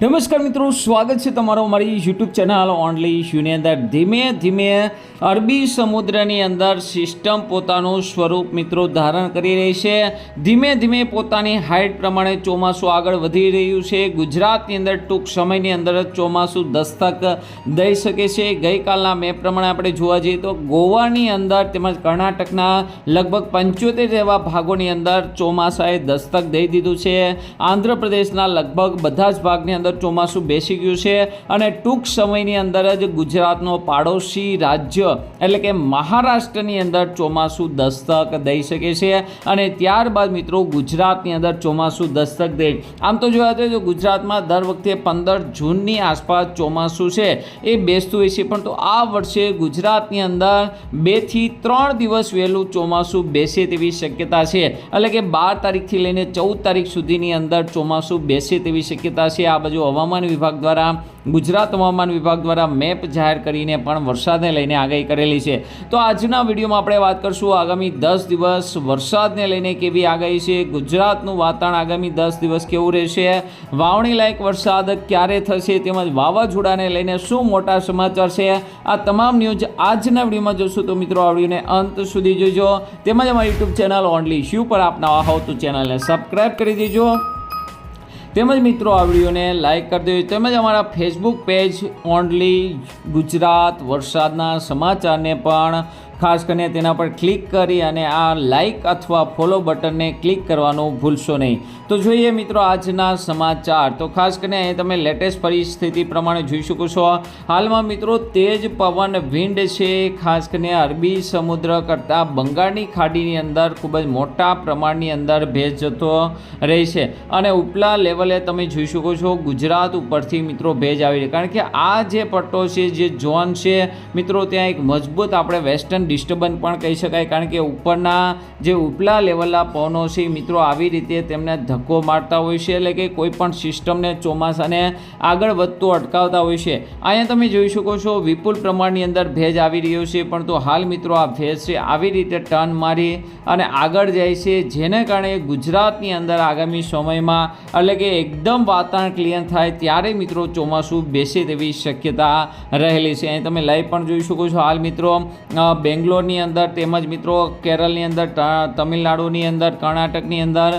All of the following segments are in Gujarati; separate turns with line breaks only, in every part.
નમસ્કાર મિત્રો, સ્વાગત છે તમારો અમારી યુટ્યુબ ચેનલ ઓનલી ઇશ્યુની અંદર. ધીમે ધીમે અરબી સમુદ્રની અંદર સિસ્ટમ પોતાનું સ્વરૂપ મિત્રો ધારણ કરી રહી છે. ધીમે ધીમે પોતાની હાઇટ પ્રમાણે ચોમાસું આગળ વધી રહ્યું છે. ગુજરાતની અંદર ટૂંક સમયની અંદર જ ચોમાસું દસ્તક દઈ શકે છે. ગઈકાલના મેપ પ્રમાણે આપણે જોવા જઈએ તો ગોવાની અંદર તેમજ કર્ણાટકના લગભગ પંચોતેર જેવા ભાગોની અંદર ચોમાસાએ દસ્તક દઈ દીધું છે. આંધ્રપ્રદેશના લગભગ બધા જ ભાગની અંદર ચોમાસું બેસી ગયું છે અને ટૂંક સમયની અંદર જ ગુજરાતનો પાડોશી રાજ્ય એટલે કે મહારાષ્ટ્રની અંદર ચોમાસું દસ્તક દઈ શકે છે અને ત્યારબાદ મિત્રો ગુજરાતની અંદર ચોમાસું દસ્તક દે. આમ તો જોવા જઈએ તો ગુજરાતમાં દર વખતે પંદર જૂનની આસપાસ ચોમાસું છે. એ બેસતું હોય છે, પણ તો આ વર્ષે ગુજરાતની અંદર બેથી ત્રણ દિવસ વહેલું ચોમાસું બેસે તેવી શક્યતા છે. એટલે કે બાર તારીખથી લઈને ચૌદ તારીખ સુધીની અંદર ચોમાસું બેસે તેવી શક્યતા છે. આ બાજુ હવામાન વિભાગ દ્વારા, ગુજરાત હવામાન વિભાગ દ્વારા મેપ જાહેર કરીને પણ વરસાદને લઈને આગાહી કરેલી છે. તો આજના વિડીયોમાં આપણે વાત કરશું આગામી દસ દિવસ વરસાદને લઈને કેવી આગાહી છે, ગુજરાતનું વાતાવરણ આગામી દસ દિવસ કેવું રહેશે વાવણી લાયક વરસાદ ક્યારે થશે, તેમજ વાવાઝોડાને લઈને શું મોટા સમાચાર છે, આ તમામ ન્યૂઝ આજના વિડીયોમાં જોશું તો મિત્રો આ વિડીયોને અંત સુધી જોજો. તેમજ અમારી યુટ્યુબ ચેનલ ઓનલી શ્યુ પર આપના હોવ તો ચેનલને સબસ્ક્રાઈબ કરી દેજો. તેમજ મિત્રો આ વિડીયોને લાઇક કરી દેજો. તેમજ અમારા ફેસબુક પેજ ઓનલી ગુજરાત વરસાદના સમાચારને પણ ખાસ કરીને તેના પર ક્લિક કરી અને આ લાઇક અથવા ફોલો બટનને ક્લિક કરવાનું ભૂલશો નહીં. તો જોઈએ મિત્રો આજના સમાચાર. તો ખાસ કરીને અહીં તમે લેટેસ્ટ પરિસ્થિતિ પ્રમાણે જોઈ શકો છો. હાલમાં મિત્રો તેજ પવન વિન્ડ છે. ખાસ કરીને અરબી સમુદ્ર કરતાં બંગાળની ખાડીની અંદર ખૂબ જ મોટા પ્રમાણની અંદર ભેજ જતો રહે છે અને ઉપલા લેવલે તમે જોઈ શકો છો ગુજરાત ઉપરથી મિત્રો ભેજ આવી રહી કારણ કે આ જે પટ્ટો છે, જે ઝોન છે, મિત્રો ત્યાં એક મજબૂત આપણે વેસ્ટર્ન ડિસ્ટર્બન્સ પણ કહી શકાય. કારણ કે ઉપરના જે ઉપલા લેવલના પવનો છે મિત્રો આવી રીતે તેમને ધક્કો મારતા હોય છે એટલે કે કોઈ પણ સિસ્ટમને ચોમાસાને આગળ વધતું અટકાવતા હોય છે. અહીંયા તમે જોઈ શકો છો વિપુલ પ્રમાણની અંદર ભેજ આવી રહ્યો છે પણ તો હાલ મિત્રો આ ભેજ છે આવી રીતે ટર્ન મારી અને આગળ જાય છે જેને કારણે ગુજરાતની અંદર આગામી સમયમાં એટલે કે એકદમ વાતાવરણ ક્લિયર થાય ત્યારે મિત્રો ચોમાસું બેસે તેવી શક્યતા રહેલી છે. અહીં તમે લાઈવ પણ જોઈ શકો છો. હાલ મિત્રો અ, બેંગ્લોરની અંદર તેમજ મિત્રો કેરળની અંદર તમિલનાડુની અંદર, કર્ણાટકની અંદર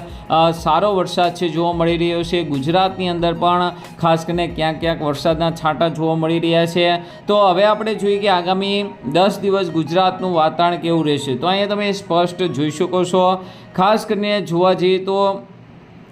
સારો વરસાદ છે જોવા મળી રહ્યો છે. ગુજરાતની અંદર પણ ખાસ કરીને ક્યાંક ક્યાંક વરસાદના છાંટા જોવા મળી રહ્યા છે. તો હવે આપણે જોઈએ કે આગામી દસ દિવસ ગુજરાતનું વાતાવરણ કેવું રહેશે? તો અહીંયા તમે સ્પષ્ટ જોઈ શકો છો. ખાસ કરીને જોવા જઈએ તો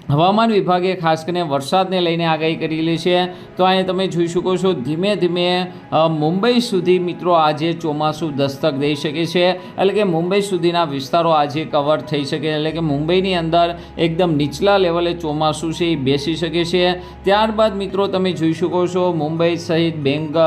હવામાન વિભાગે ખાસ કરીને વરસાદને લઈને આગાહી કરેલી છે. તો અહીંયા તમે જોઈ શકો છો, ધીમે ધીમે મુંબઈ સુધી મિત્રો આજે ચોમાસું દસ્તક દઈ શકે છે. એટલે કે મુંબઈ સુધીના વિસ્તારો આજે કવર થઈ શકે. એટલે કે મુંબઈની અંદર એકદમ નીચલા લેવલે ચોમાસું છે એ બેસી શકે છે. ત્યારબાદ મિત્રો તમે જોઈ શકો છો, મુંબઈ સહિત બેંગ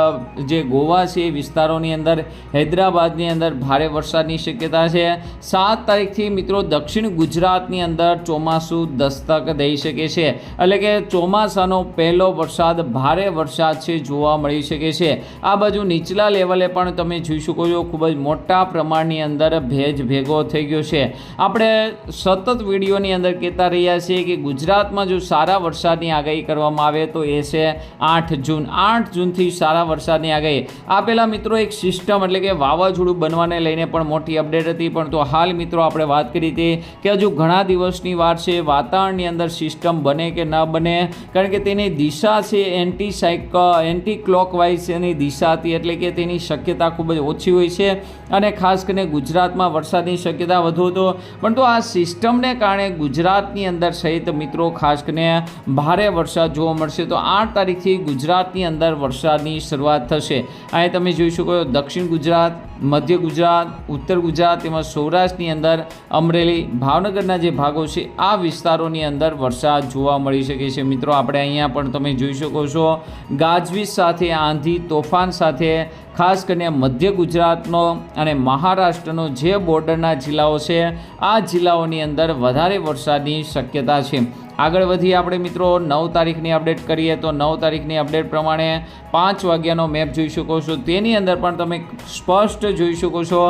જે ગોવા છે એ વિસ્તારોની અંદર, હૈદરાબાદની અંદર ભારે વરસાદની શક્યતા છે. સાત તારીખથી મિત્રો દક્ષિણ ગુજરાતની અંદર ચોમાસું દસ્તક દઈ શકે છે. એટલે કે ચોમાસાનો પહેલો વરસાદ ભારે વરસાદ છે જોવા મળી શકે છે. આ બાજુ નીચલા લેવલે પણ તમે જોઈ શકો છો, ખૂબ જ મોટા પ્રમાણની અંદર ભેજ ભેગો થઈ ગયો છે. આપણે સતત વિડીયોની અંદર કહેતા રહ્યા છીએ કે ગુજરાતમાં જો સારા વરસાદની આગાહી કરવામાં આવે તો એ છે આઠ જૂન. આઠ જૂનથી સારા વરસાદની આગાહી. આ પહેલાં મિત્રો એક સિસ્ટમ એટલે કે વાવાઝોડું બનવાને લઈને પણ મોટી અપડેટ હતી, પણ તો હાલ મિત્રો આપણે વાત કરી હતી કે હજુ ઘણા દિવસની વાર છે, વાતાવરણની અંદર સિસ્ટમ બને કે ન બને, કારણ કે તેની દિશા છે એન્ટી સાઇક એન્ટી ક્લોકવાઇઝ એની દિશા હતી, એટલે કે તેની શક્યતા ખૂબ જ ઓછી હોય છે. અને ખાસ કરીને ગુજરાતમાં વરસાદની શક્યતા વધુ હતો. પણ તો આ સિસ્ટમને કારણે ગુજરાતની અંદર સહિત મિત્રો ખાસ કરીને ભારે વરસાદ જોવા મળશે. તો આઠ તારીખથી ગુજરાતની અંદર વરસાદની શરૂઆત થશે. અહીં તમે જોઈ શકો દક્ષિણ ગુજરાત મધ્ય ગુજરાત, ઉત્તર ગુજરાત તેમજ સૌરાષ્ટ્રની અંદર અમરેલી, ભાવનગરના જે ભાગો છે, આ વિસ્તારોની અંદર વરસાદ જોવા મળી શકે છે. મિત્રો, આપણે અહીંયા પણ તમે જોઈ શકો છો. ગાજવીજ સાથે આંધી, તોફાન સાથે ખાસ કરીને મધ્ય ગુજરાતનો અને મહારાષ્ટ્રનો જે બોર્ડરના જિલ્લાઓ છે, આ જિલ્લાઓની અંદર વધારે વરસાદની શક્યતા છે. આગળ વધી આપણે મિત્રો, નવ તારીખની અપડેટ કરીએ તો નવ તારીખની અપડેટ પ્રમાણે પાંચ વાગ્યાનો મેપ જોઈ શકો છો. તેની અંદર પણ તમે સ્પષ્ટ જોઈ શકો છો,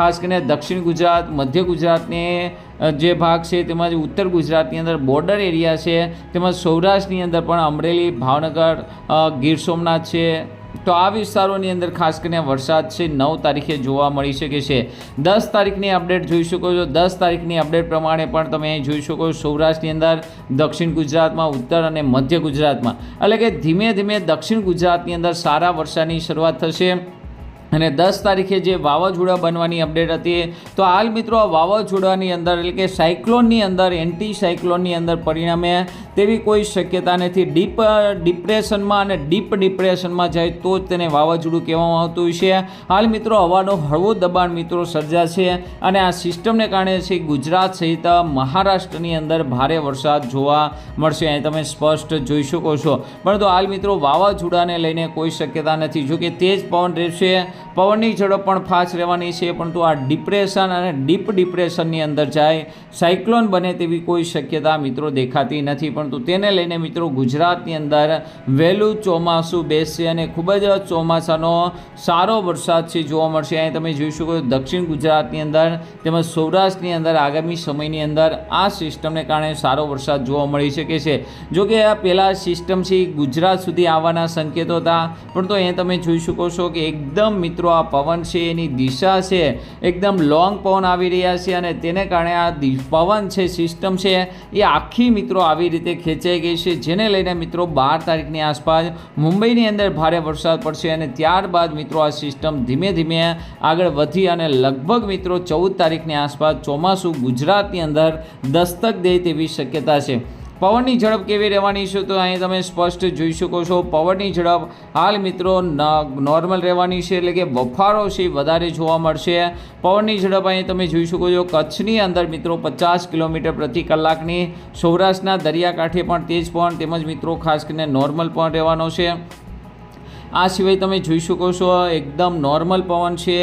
ખાસ કરીને દક્ષિણ ગુજરાત, મધ્ય ગુજરાતને જે ભાગ છે તેમજ ઉત્તર ગુજરાતની અંદર બોર્ડર એરિયા છે તેમજ સૌરાષ્ટ્રની અંદર પણ અમરેલી, ભાવનગર ગીર સોમનાથ છે તો આ વિસ્તારોની અંદર ખાસ કરીને વરસાદ છે, નવ તારીખે જોવા મળી શકે છે. દસ તારીખની અપડેટ જોઈ શકો છો. દસ તારીખની અપડેટ પ્રમાણે પણ તમે જોઈ શકો છો, સૌરાષ્ટ્રની અંદર દક્ષિણ ગુજરાતમાં, ઉત્તર અને મધ્ય ગુજરાતમાં. એટલે કે ધીમે ધીમે દક્ષિણ ગુજરાતની અંદર સારા વરસાદની શરૂઆત થશે. અને દસ તારીખે જે વાવાઝોડા બનવાની અપડેટ હતી, તો હાલ મિત્રો આ વાવાઝોડાની અંદર, એટલે કે સાયક્લોનની અંદર એન્ટી સાયક્લોનની અંદર પરિણામે તેવી કોઈ શક્યતા નથી. ડીપ ડિપ્રેશનમાં અને ડીપ ડિપ્રેશનમાં જાય તો જ તેને વાવાઝોડું કહેવામાં આવતું છે હાલ મિત્રો હવાનો હળવો દબાણ મિત્રો સર્જાશે અને આ સિસ્ટમને કારણે છે ગુજરાત સહિત મહારાષ્ટ્રની અંદર ભારે વરસાદ જોવા મળશે. અહીં તમે સ્પષ્ટ જોઈ શકો છો. પરંતુ હાલ મિત્રો વાવાઝોડાને લઈને કોઈ શક્યતા નથી. જોકે તેજ પવન રહેશે પવનની ઝડપ પણ ફાસ્ટ રહેવાની છે, પરંતુ આ ડિપ્રેશન અને ડીપ ડિપ્રેશનની અંદર જાય, સાયક્લોન બને તેવી કોઈ શક્યતા મિત્રો દેખાતી નથી. પરંતુ તેને લઈને મિત્રો ગુજરાતની અંદર વહેલું ચોમાસું બેસશે અને ખૂબ જ ચોમાસાનો સારો વરસાદ છે જોવા મળશે. અહીં તમે જોઈ શકો દક્ષિણ ગુજરાતની અંદર તેમજ સૌરાષ્ટ્રની અંદર આગામી સમયની અંદર આ સિસ્ટમને કારણે સારો વરસાદ જોવા મળી શકે છે. જો કે આ પહેલાં સિસ્ટમ છે ગુજરાત સુધી આવવાના સંકેતો હતા. પરંતુ અહીં તમે જોઈ શકો છો કે એકદમ મિત્રો આ પવન છે એની દિશા છે. એકદમ લોંગ પવન આવી રહ્યા છે અને તેને કારણે આ પવન છે સિસ્ટમ છે, એ આખી મિત્રો આવી રીતે ખેંચાઈ ગઈ છે, જેને લઈને મિત્રો બાર તારીખની આસપાસ મુંબઈની અંદર ભારે વરસાદ પડશે અને ત્યારબાદ મિત્રો આ સિસ્ટમ ધીમે ધીમે આગળ વધી અને લગભગ મિત્રો ચૌદ તારીખની આસપાસ ચોમાસું ગુજરાતની અંદર દસ્તક દે તેવી શક્યતા છે. પવનની ઝડપ કેવી રહેવાની છે તો અહીં તમે સ્પષ્ટ જોઈ શકો છો. પવનની ઝડપ હાલ મિત્રો નોર્મલ રહેવાની છે એટલે કે બફારો છે વધારે જોવા મળશે. પવનની ઝડપ અહીં તમે જોઈ શકો છો. કચ્છની અંદર મિત્રો પચાસ કિલોમીટર પ્રતિ કલાકની સૌરાષ્ટ્રના દરિયાકાંઠે પણ તેજ પવન તેમજ મિત્રો ખાસ કરીને નોર્મલ પણ રહેવાનો છે. આ સિવાય તમે જોઈ શકો છો, એકદમ નોર્મલ પવન છે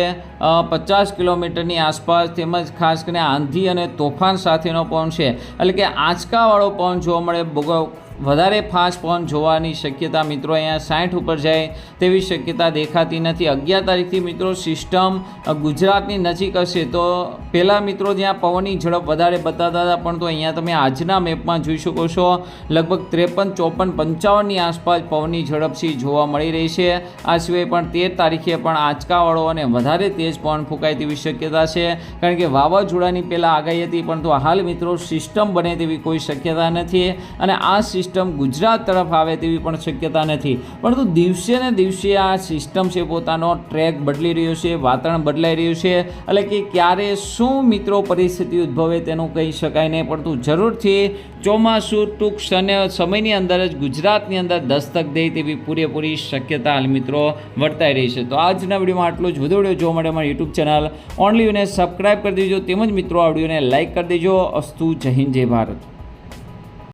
પચાસ કિલોમીટરની આસપાસ તેમજ ખાસ કરીને આંધી અને તોફાન સાથેનો પવન છે. એટલે કે આંચકાવાળો પવન જોવા મળે બગ- વધારે ફાસ્ટ પવન જોવાની શક્યતા મિત્રો અહીંયા સાઠ ઉપર જાય તેવી શક્યતા દેખાતી નથી. અગિયાર તારીખથી મિત્રો સિસ્ટમ ગુજરાતની નજીક હશે તો પહેલાં મિત્રો જ્યાં પવનની ઝડપ વધારે બતાવતા હતા, પણ તો અહીંયા તમે આજના મેપમાં જોઈ શકો છો, લગભગ ત્રેપન ચોપન પંચાવનની આસપાસ પવનની ઝડપ જોવા મળી રહી છે. આ સિવાય પણ તેર તારીખે પણ આંચકાવાળો અને વધારે તેજ પવન ફૂંકાય તેવી શક્યતા છે. કારણ કે વાવાઝોડાની પહેલાં આગાહી હતી, પરંતુ હાલ મિત્રો સિસ્ટમ બને તેવી કોઈ શક્યતા નથી અને આ સિસ્ટમ ગુજરાત તરફ આવે તેવી પણ શક્યતા નથી. પરંતુ દિવસે ને દિવસે આ સિસ્ટમ છે, પોતાનો ટ્રેક બદલી રહ્યો છે, વાતાવરણ બદલાઈ રહ્યું છે. એટલે કે ક્યારે શું મિત્રો પરિસ્થિતિ ઉદ્ભવે તેનું કહી શકાય નહીં, પરંતુ જરૂરથી ચોમાસું ટૂંક સમય સમયની અંદર જ ગુજરાતની અંદર દસ્તક દે તેવી પૂરેપૂરી શક્યતા હાલ મિત્રો વર્તાઈ રહી છે. તો આજના વિડીયોમાં આટલું જ. વધુ વીડિયો જોવા માટે અમારી યુટ્યુબ ચેનલ ઓનલી યુને સબસ્ક્રાઈબ કરી દેજો. તેમજ મિત્રો આ વિડીયોને લાઇક કરી દેજો. અસ્તુ જય હિન્દ, જય ભારત.